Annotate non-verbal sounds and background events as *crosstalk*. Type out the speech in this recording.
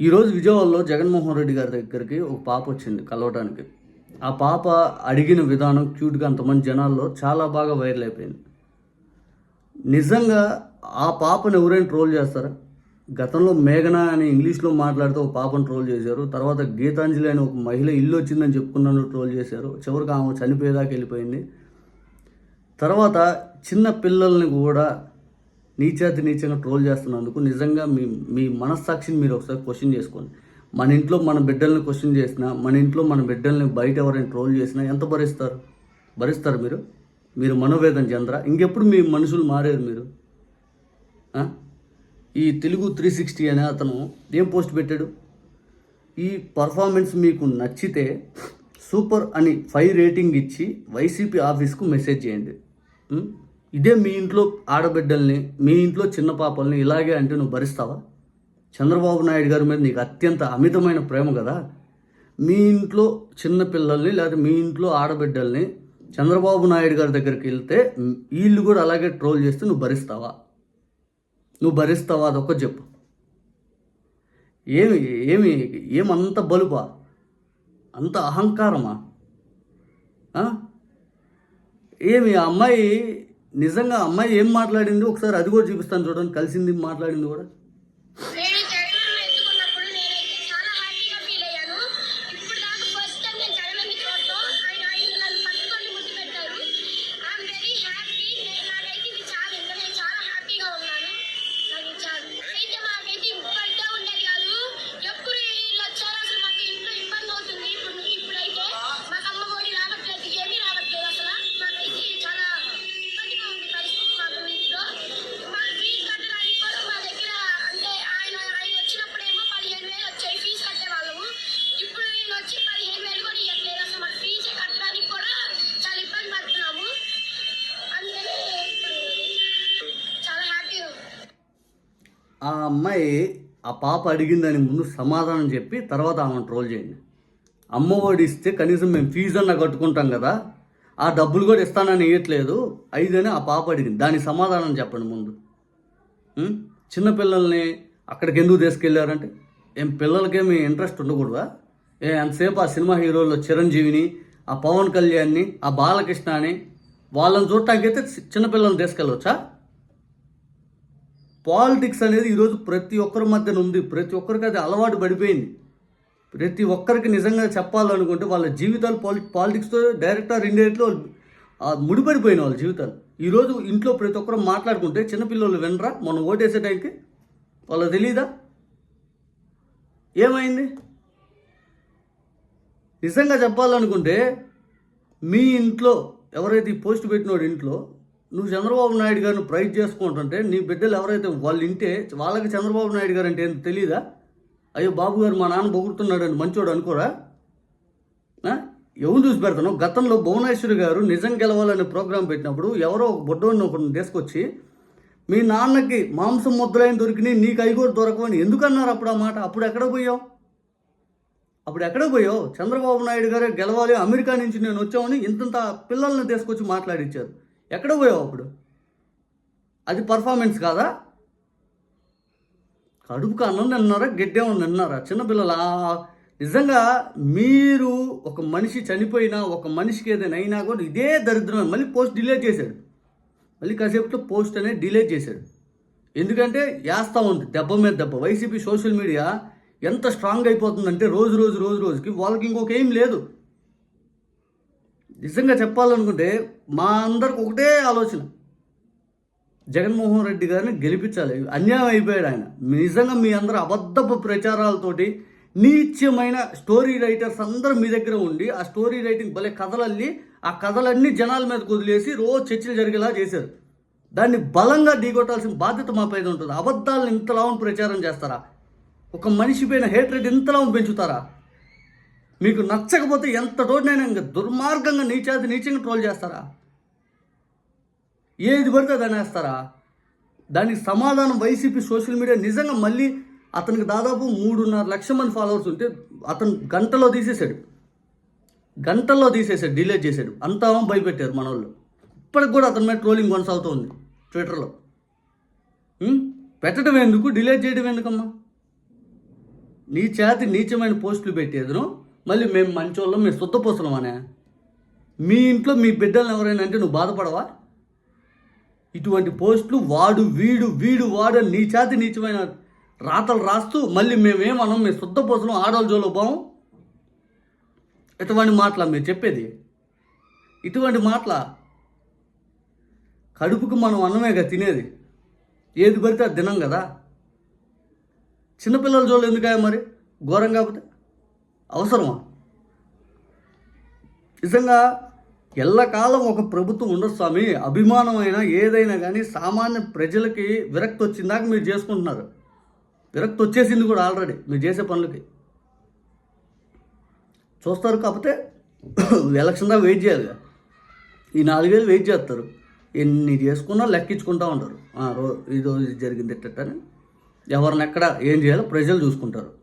ఈరోజు విజయవాడలో జగన్మోహన్ రెడ్డి గారి దగ్గరికి ఒక పాప వచ్చింది కలవటానికి. ఆ పాప అడిగిన విధానం క్యూట్గా అంతమంది జనాల్లో చాలా బాగా వైరల్ అయిపోయింది. నిజంగా ఆ పాపను ఎవరైనా ట్రోల్ చేస్తారా? గతంలో మేఘన అని ఇంగ్లీష్లో మాట్లాడుతూ ఒక పాపను ట్రోల్ చేశారు. తర్వాత గీతాంజలి అని ఒక మహిళ ఇల్లు వచ్చిందని చెప్పుకున్నాను ట్రోల్ చేశారు. చివరికి ఆమె చనిపోయేదాకా వెళ్ళిపోయింది. తర్వాత చిన్న పిల్లల్ని కూడా నీచాతి నీచంగా ట్రోల్ చేస్తున్నందుకు నిజంగా మీ మీ మనస్సాక్షిని మీరు ఒకసారి క్వశ్చన్ చేసుకోండి. మన ఇంట్లో మన బిడ్డల్ని క్వశ్చన్ చేసినా మన ఇంట్లో మన బిడ్డల్ని బయట ఎవరైనా ట్రోల్ చేసినా ఎంత భరిస్తారు? భరిస్తారు మీరు? మీరు మనోవేదన చెందరా? ఇంకెప్పుడు మీ మనుషులు మారారు మీరు? ఈ తెలుగు త్రీ సిక్స్టీ అనే అతను ఏం పోస్ట్ పెట్టాడు? ఈ పర్ఫార్మెన్స్ మీకు నచ్చితే సూపర్ అని ఫైవ్ రేటింగ్ ఇచ్చి వైసీపీ ఆఫీస్కు మెసేజ్ చేయండి. ఇదే మీ ఇంట్లో ఆడబిడ్డల్ని మీ ఇంట్లో చిన్న పాపల్ని ఇలాగే అంటే నువ్వు భరిస్తావా? చంద్రబాబు నాయుడు గారి మీద నీకు అత్యంత అమితమైన ప్రేమ కదా? మీ ఇంట్లో చిన్న పిల్లల్ని లేదా మీ ఇంట్లో ఆడబిడ్డల్ని చంద్రబాబు నాయుడు గారి దగ్గరికి వెళ్తే వీళ్ళు కూడా అలాగే ట్రోల్ చేస్తే నువ్వు భరిస్తావా? నువ్వు భరిస్తావా? అదొక్క చెప్పు. ఏమి ఏమి ఏమంత బలుపా? అంత అహంకారమా? ఏమి ఆ అమ్మాయి నిజంగా అమ్మాయి ఏం మాట్లాడింది ఒకసారి అది కూడా చూపిస్తాను చూడండి. కలిసింది మాట్లాడింది కూడా. ఆ అమ్మాయి ఆ పాప అడిగిందని ముందు సమాధానం చెప్పి తర్వాత ఆమెను ట్రోల్ చేయండి. అమ్మఒడి ఇస్తే కనీసం మేము ఫీజు అన్న కట్టుకుంటాం కదా ఆ డబ్బులు కూడా ఇస్తానని ఇవ్వట్లేదు ఐదని ఆ పాప అడిగింది. దాని సమాధానం చెప్పండి ముందు. చిన్నపిల్లల్ని అక్కడికి ఎందుకు తీసుకెళ్ళారంటే ఏం పిల్లలకేమి ఇంట్రెస్ట్ ఉండకూడదా? ఏ ఎంతసేపు ఆ సినిమా హీరోల్లో చిరంజీవిని ఆ పవన్ కళ్యాణ్ని ఆ బాలకృష్ణ అని వాళ్ళని చూడటానికైతే చిన్నపిల్లల్ని తీసుకెళ్ళవచ్చా పాలిటిక్స్ అనేది ఈరోజు ప్రతి ఒక్కరి మధ్యన ఉంది. ప్రతి ఒక్కరికి అది అలవాటు పడిపోయింది. ప్రతి ఒక్కరికి నిజంగా చెప్పాలనుకుంటే వాళ్ళ జీవితాలు పాలి పాలిటిక్స్తో డైరెక్ట్ ఆర్ ఇండైరెక్ట్లో ముడిపడిపోయిన వాళ్ళ జీవితాలు. ఈరోజు ఇంట్లో ప్రతి ఒక్కరు మాట్లాడుకుంటే చిన్నపిల్లలు వినరా? మనం ఓటేసే టైంకి? వాళ్ళకి తెలియదా ఏమైంది? నిజంగా చెప్పాలనుకుంటే మీ ఇంట్లో ఎవరైతే ఈ పోస్ట్ పెట్టినోడు ఇంట్లో నువ్వు చంద్రబాబు నాయుడు గారిని ప్రైజ్ చేసుకుంటుంటే నీ బిడ్డలు ఎవరైతే వాళ్ళు ఇంటే వాళ్ళకి చంద్రబాబు నాయుడు గారు అంటే ఏంటో తెలియదా అయ్యో బాబు గారు మా నాన్న పొగుడుతున్నాడు అని మంచోడు అనుకోరా? ఎవరు చూసి పెడతాను? గతంలో భువనేశ్వరి గారు నిజం గెలవాలనే ప్రోగ్రాం పెట్టినప్పుడు ఎవరో ఒక బొడ్డోని ఒకరిని తీసుకొచ్చి మీ నాన్నకి మాంసం ముద్రైన దొరికినాయి నీకు అవి కూడా దొరకవని ఎందుకు అన్నారు అప్పుడు ఆ మాట? అప్పుడు ఎక్కడ పోయావు? అప్పుడు ఎక్కడ పోయావు? చంద్రబాబు నాయుడు గారే గెలవాలి అమెరికా నుంచి నేను వచ్చామని ఇంతంత పిల్లల్ని తీసుకొచ్చి మాట్లాడిచ్చారు. ఎక్కడ పోయావు అప్పుడు? అది పర్ఫార్మెన్స్ కాదా? కడుపుకు అన్నం తిన్నారా గడ్డేమని తిన్నారా? చిన్నపిల్లల? నిజంగా మీరు ఒక మనిషి చనిపోయినా ఒక మనిషికి ఏదైనా అయినా కూడా ఇదే దరిద్రం మళ్ళీ పోస్ట్ డిలే చేశాడు. మళ్ళీ కాసేపులో పోస్ట్ అనేది డిలే చేశాడు. ఎందుకంటే వేస్తూ ఉంది దెబ్బ మీద దెబ్బ. వైసీపీ సోషల్ మీడియా ఎంత స్ట్రాంగ్ అయిపోతుందంటే రోజు రోజు రోజు రోజుకి వాళ్ళకి ఇంకొక ఏం లేదు. నిజంగా చెప్పాలనుకుంటే మా అందరికి ఒకటే ఆలోచన. జగన్మోహన్ రెడ్డి గారిని గెలిపించాలి. అన్యాయం అయిపోయాడు ఆయన. నిజంగా మీ అందరూ అబద్ధపు ప్రచారాలతోటి నీత్యమైన స్టోరీ రైటర్స్ అందరూ మీ దగ్గర ఉండి ఆ స్టోరీ రైటింగ్ భలే కథలల్లి ఆ కథలన్నీ జనాల మీద కుదిలేసి రోజు చర్చలు జరిగేలా చేశారు. దాన్ని బలంగా ఢీకొట్టాల్సిన బాధ్యత మా పైన ఉంటుంది. అబద్ధాలను ఇంతలా ప్రచారం చేస్తారా? ఒక మనిషి పైన హేట్రెడ్ ఇంతలా పెంచుతారా? మీకు నచ్చకపోతే ఎంత తోడినైనా ఇంకా దుర్మార్గంగా నీచాది నీచంగా ట్రోల్ చేస్తారా? ఏది పడితే దాని వేస్తారా దానికి సమాధానం వైసీపీ సోషల్ మీడియా నిజంగా మళ్ళీ అతనికి దాదాపు మూడున్నర లక్షల మంది ఫాలోవర్స్ ఉంటే అతను గంటలో తీసేశాడు. గంటల్లో తీసేశాడు డిలే చేశాడు. అంతా భయపెట్టారు మన వాళ్ళు ఇప్పటికి కూడా అతని మీద ట్రోలింగ్ కొనసాగుతూ ఉంది ట్విట్టర్లో. పెట్టడం ఎందుకు? డిలే చేయడం ఎందుకమ్మా? నీ చేతి నీచమైన పోస్టులు పెట్టేదను. మళ్ళీ మేము మంచోళ్ళం మేము శుద్ధపోసలం అనే. మీ ఇంట్లో మీ బిడ్డలను ఎవరైనా అంటే నువ్వు బాధపడవా? ఇటువంటి పోస్టులు వాడు వీడు వీడు వాడు నీ చేతి నీచమైన రాతలు రాస్తూ మళ్ళీ మేమేమన్నాం మేము శుద్ధపోసలం ఆడవాళ్ళ జోలో పోం ఇటువంటి మాటల మీరు చెప్పేది. ఇటువంటి మాటల కడుపుకు మనం అన్నమేగా తినేది. ఏది పడితే అది తినం కదా. చిన్నపిల్లల జోలు ఎందుకయ్యా మరి? ఘోరం కాకపోతే? అవసరమా? నిజంగా ఎల్లకాలం ఒక ప్రభుత్వం ఉండదు స్వామి. అభిమానమైన ఏదైనా కానీ సామాన్య ప్రజలకి విరక్తి వచ్చిందాక మీరు చేసుకుంటున్నారు. విరక్తి వచ్చేసింది కూడా ఆల్రెడీ మీరు చేసే పనులకి. చూస్తారు కాకపోతే *coughs* ఎలక్షన్ దాకా వెయిట్ చేయాలి ఈ నాలుగేళ్ళు వెయిట్ చేస్తారు. ఎన్ని చేసుకున్నా లెక్కించుకుంటూ ఉంటారు. ఈ రోజు ఇది జరిగింది ఎట్టని ఎవరిని ఎక్కడ ఏం చేయాలో ప్రజలు చూసుకుంటారు.